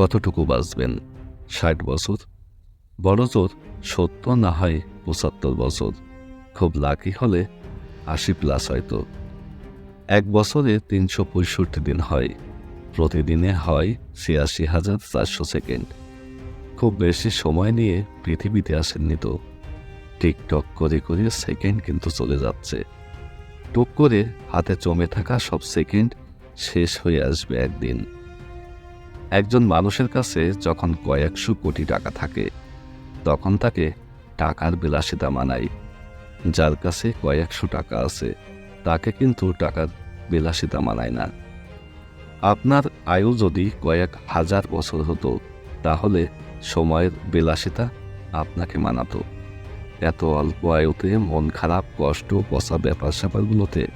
কতটুকু বাঁচবেন? ষাট বছর? বড় জোর সত্তর না হয় পঁচাত্তর বছর? খুব লাকি হলে আশি প্লাস হয়তো। এক বছরে তিনশো পঁয়ষট্টি দিন হয়। প্রতিদিনে হয় ছিয়াশি হাজার চারশো সেকেন্ড খুব বেশি সময় নিয়ে পৃথিবীতে আসেননি তো। টিকটক করে করে সেকেন্ড কিন্তু চলে যাচ্ছে। টুক করে হাতে জমে থাকা সব সেকেন্ড শেষ হয়ে আসবে একদিন। একজন মানুষের কাছে যখন কয়েকশো কোটি টাকা থাকে, তখন তাকে টাকার বিলাসিতা মানায়। যার কাছে কয়েকশো টাকা আছে, তাকে কিন্তু টাকার বিলাসিতা মানায় না। আপনার আয়ু যদি কয়েক হাজার বছর হতো, তাহলে সময়ের বিলাসিতা আপনাকে মানাতো। এত অল্প আয়ুতে মন খারাপ, কষ্ট বসা ব্যাপার স্যাপারগুলোতে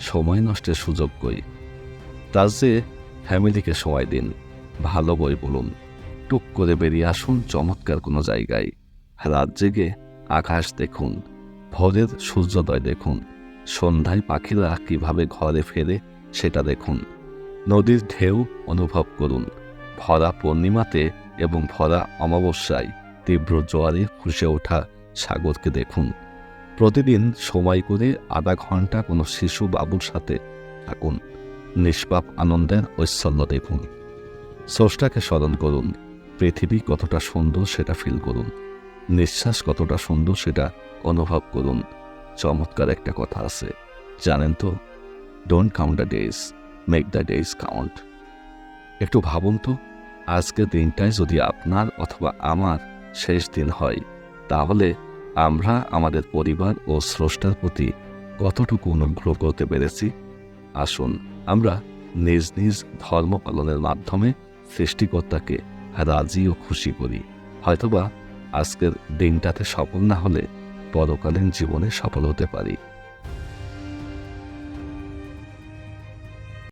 সময় নষ্টের সুযোগ কই। তার যে ফ্যামিলিকে সময় দিন। ভালো বই বলুন টুক করে বেরিয়ে আসুন চমৎকার কোনো জায়গায়। রাত জেগে আকাশ দেখুন, ভোরের সূর্যোদয় দেখুন, সন্ধ্যায় পাখিরা কীভাবে ঘরে ফেরে সেটা দেখুন। নদীর ঢেউ অনুভব করুন, ভরা পূর্ণিমাতে এবং ভরা অমাবস্যায় তীব্র জোয়ারে ফুসে ওঠা সাগরকে দেখুন। প্রতিদিন সময় করে আধা ঘণ্টা কোনো শিশু বাবুর সাথে থাকুন, নিষ্পাপ আনন্দের ঐশ্বর্য দেখুন। স্রষ্টাকে স্মরণ করুন। পৃথিবী কতটা সুন্দর সেটা ফিল করুন। নিঃশ্বাস কতটা সুন্দর সেটা অনুভব করুন। চমৎকার একটা কথা আছে। জানেন তো don't count the days make the days count একটু ভাবুন তো, আজকের দিনটাই যদি আপনার অথবা আমার শেষ দিন হয়, তাহলে আমরা আমাদের পরিবার ও স্রষ্টার প্রতি কতটুকু অনুগ্রহ করতে পেরেছি? আসুন, আমরা নিজ নিজ ধর্ম পালনের মাধ্যমে সৃষ্টিকর্তাকে রাজি ও খুশি করি। হয়তোবা আজকের দিনটাতে সফল না হলে পরকালীন জীবনে সফল হতে পারি।